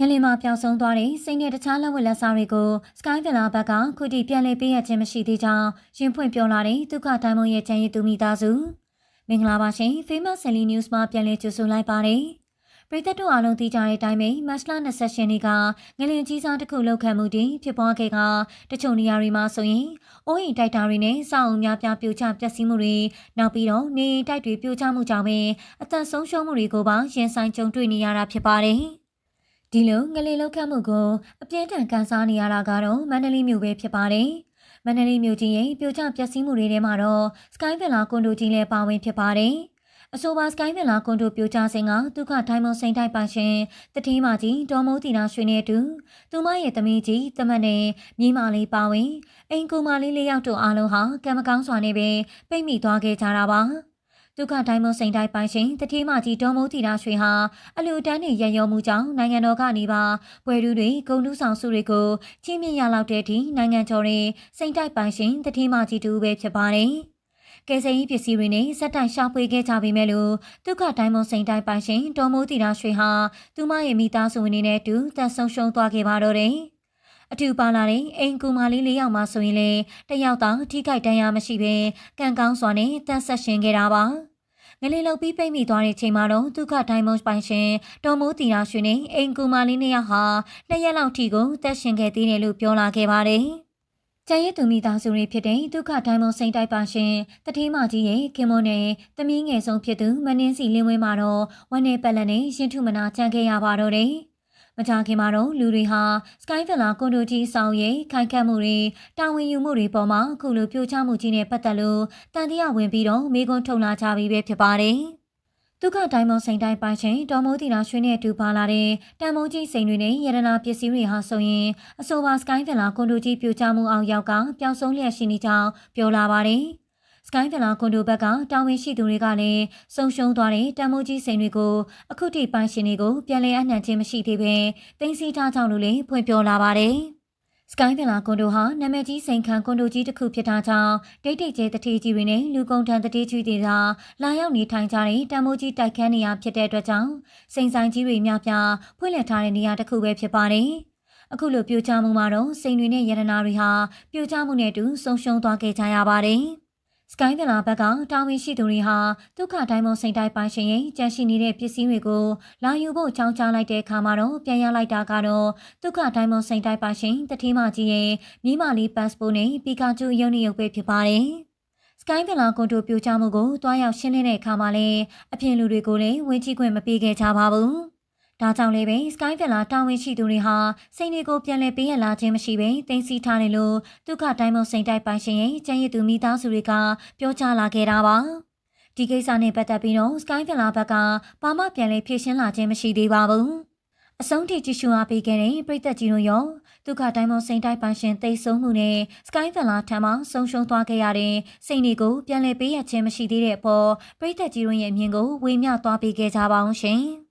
ငလင်မှာပျောက်ဆုံးသွားတဲ့စိတ်နဲ့တခြားလက်ဝတ်လက်စားတွေကို Sky Villa ဘက်ကခုထိပြန်လည်ပေးရခြင်းမရှိသေးကြောင်းရင်ဖွင့်ပြောလာတဲ့ဒုက္ခတိုင်းမုံရဲ့ချမ်းရည်သူမိသားစုမင်္ဂလာပါရှင် Famous Sally News မှာပြန်လည်ကြိုဆိုလိုက်ပါတယ်ပရိသတ်တို့အားလုံးသိကြတဲ့အတိုင်းပဲမတ်လ28ရက်နေ့ကငလင်ကြီးစားတစ်ခုလောက်ခံမှုတည်ဖြစ်ပွားခဲ့ကတချို့နေရာတွေမှာဆိုရင်အိုးအိမ်တိုက်တာတွေနဲ့စောင့်အုံများပြားပြိုကျပျက်စီးမှုတွေနောက်ပြီးတော့နေအိမ်တိုက်တွေပြိုကျမှုကြောင့်ပဲအသက်ဆုံးရှုံးမှုတွေကိုပါရင်ဆိုင်ကြုံတွေ့နေရတာဖြစ်ပါတယ်။ ဒီလိုငလင်လောက်ခတ်မှုကိုအပြင်းထန်ကန်စားနေရတာကတော့မန္တလေးမြို့ပဲဖြစ်ပါတယ်။မန္တလေးမြို့ကြီးရဲ့ပြိုကျပျက်စီးမှုတွေထဲမှာတော့ Sky Villa ကွန်ဒိုကြီးလည်းပါဝင်ဖြစ်ပါတယ်။အဆိုပါ Sky Villa ကွန်ဒိုပြိုကျစဉ်ကဒုက္ခထိုင်းမုံစိန်တိုက်ပိုင်ရှင်တတိမာကြီးဒေါ်မိုးတီနာရွှေနဲ့အတူသူမရဲ့သမီးကြီးတမတ်နဲ့မြေမလေးပါဝင်အိမ်ကူမလေးလေးယောက်တို့အားလုံးဟာကံမကောင်းစွာနဲ့ပဲပိတ်မိသွားခဲ့ကြတာပါ ဒုက္ခတိုင်းမစိန်တိုင်းပိုင်ရှင်တတိမကြီးဒေါ်မိုးတီနာရွှေဟာအလူတန်းနေရန်ရုံမှုကြောင့်နိုင်ငံတော်ကနေပါပွဲတူးတွေဂုံတူးဆောင်စုတွေကိုချင်းမြင့်ရလောက်တဲ့အထိနိုင်ငံကျော်တွေစိန်တိုက်ပိုင်ရှင်တတိမကြီးတူပဲဖြစ်ပါတယ်။ကယ်ဆယ်ရေးပစ္စည်းတွေနဲ့စက်တိုင်ရှာဖွေခဲ့ကြပေမဲ့လို့ဒုက္ခတိုင်းမုံစိန်တိုင်းပိုင်ရှင်ဒေါ်မိုးတီရာရွှေဟာသူမရဲ့မိသားစုဝင်တွေနဲ့အတူတက်ဆုံရှုံသွားခဲ့ပါတော့တယ်။အထူပါလာတဲ့အိမ်ကူမလေးလေးယောက်မှဆိုရင်လေတယောက်တော့ထိခိုက်ဒဏ်ရာမရှိဘဲကံကောင်းစွာနဲ့တက်ဆက်ရှင်ခဲ့တာပါ။ ငလေးလောက်ပြီးပိတ်မိသွားတဲ့ချိန်မှာတော့ဒုက္ခဒိုင်မွန်ပိုင်ရှင်ဒေါ်မိုးတီရာရွှေနဲ့အိမ်ကူမလေးနှစ်ယောက်ဟာနှစ်ရက်လောက်ထိကိုတက်ရှင်ခဲ့သေးတယ်လို့ပြောလာခဲ့ပါတယ်။ကျန်ရည်သူမိသားစုတွေဖြစ်တဲ့ဒုက္ခဒိုင်းမုံစိန်တိုက်ပါရှင်တတိမကြီးရဲ့ခင်မွန်းနဲ့တမီးငယ်ဆုံးဖြစ်သူမနှင်းစီလင်းဝင်းမှာတော့ဝမ်းနေပက်လက်နဲ့ရင်ထုမနာကြံခဲ့ရပါတော့တယ်။ မကြခင်မှာတော့လူတွေဟာ Sky Villa ကွန်ဒိုကြီးဆောင်ရဲ့ခိုင်ခတ်မှုတွေတာဝန်ယူမှုတွေပေါ်မှာအခုလိုပြိုချမှုကြီးနဲ့ပတ်သက်လို့တန်တရားဝင်ပြီးတော့မိကွန်းထုံလာကြပြီပဲဖြစ်ပါတယ်။ဒုက္ခတိုင်းမုံစိန်တိုင်းပိုင်ရှင်တော်မိုးတီနာရွှေနဲ့အတူပါလာတဲ့တန်မိုးကြီးစိန်တွေနဲ့ရတနာပစ္စည်းတွေဟာဆိုရင်အဆိုပါ Sky Villa ကွန်ဒိုကြီးပြိုကျမှုအောင်ရောက်ကပျောက်ဆုံးလျက်ရှိနေကြောင်းပြောလာပါတယ်။ Sky Villa ကွန်ဒိုဘက်ကတာဝန်ရှိသူတွေကလည်းဆုံရှုံသွားတဲ့တန်မိုးကြီးစိန်တွေကိုအခုထိပိုင်ရှင်တွေကိုပြန်လည်အနှံ့ခြင်းမရှိသေးဘဲတင်စီထားကြောင်းလို့လည်းဖွင့်ပြောလာပါတယ်။ Sky Villa ကွန်ဒိုဟာနာမည်ကြီးစိန်ခံကွန်ဒိုကြီးတစ်ခုဖြစ်တာကြောင့်ဒိတ်ဒိတ်ကျဲတတိကြီးတွေနဲ့လူကုန်ထန်တတိကြီးတွေကလာရောက်နေထိုင်ကြတဲ့တံမိုးကြီးတိုက်ခန်းနေရာဖြစ်တဲ့အတွက်ကြောင့်စိန်ဆိုင်ကြီးတွေများပြားဖွင့်လှစ်ထားတဲ့နေရာတစ်ခုပဲဖြစ်ပါတယ်။အခုလိုပြိုကျမှုမှာတော့စိန်တွေနဲ့ရတနာတွေဟာပြိုကျမှုနဲ့အတူဆုံးရှုံးသွားခဲ့ကြရပါတယ်။ Sky Villa ဘက်ကတာဝန်ရှိသူတွေဟာဒုက္ခတိုင်းမုံစိန်တိုင်းပိုင်ရှင်ရဲ့ကြန့်ရှိနေတဲ့ပစ္စည်းတွေကိုလာယူဖို့ကြောင်းကြားလိုက်တဲ့အခါမှာတော့ပြန်ရလိုက်တာကတော့ဒုက္ခတိုင်းမုံစိန်တိုင်းပိုင်ရှင်တတိမကြီးရဲ့မိမလေးပတ်စပို့နဲ့ပီကာချူရုံနေရုပ်ပဲဖြစ်ပါတယ်။ Sky Villa ကွန်တိုပြိုကျမှုကိုတွားရောက်ရှင်းလင်းတဲ့အခါမှာလည်းအပြင်လူတွေကိုလည်းဝင်ကြည့်ခွင့်မပေးခဲ့ကြပါဘူး။ ဒါကြောင့်လည်းပဲ Sky Villa တာဝန်ရှိသူတွေဟာစိန်တွေကိုပြန်လည်ပေးရလာခြင်းမရှိဘဲတင်စီထားတယ်လို့ဒုက္ခတိုင်းမုံစိန်တိုက်ပိုင်ရှင်ရဲ့ကျန်းရည်သူမိသားစုတွေကပြောကြားလာခဲ့တာပါဒီကိစ္စနဲ့ပတ်သက်ပြီးတော့ Sky Villa ဘက်ကဘာမှပြန်လည်ဖြေရှင်းလာခြင်းမရှိသေးပါဘူးအဆုံးထိကြည့်ရှုအားပေးခဲ့တဲ့ပြည်သက်ကြီးတို့ရောဒုက္ခတိုင်းမစိန်တိုက်ပန်ရှင်တိတ်ဆုံးမှုနဲ့ Sky Villa ထံမှဆုံးရှုံးသွားခဲ့ရတဲ့စိန်တွေကိုပြန်လည်ပေးရခြင်းမရှိသေးတဲ့အပေါ်ပြည်သက်ကြီးတို့ရဲ့အမြင်ကိုဝေမျှသွားပေးခဲ့ကြပါအောင်ရှင်။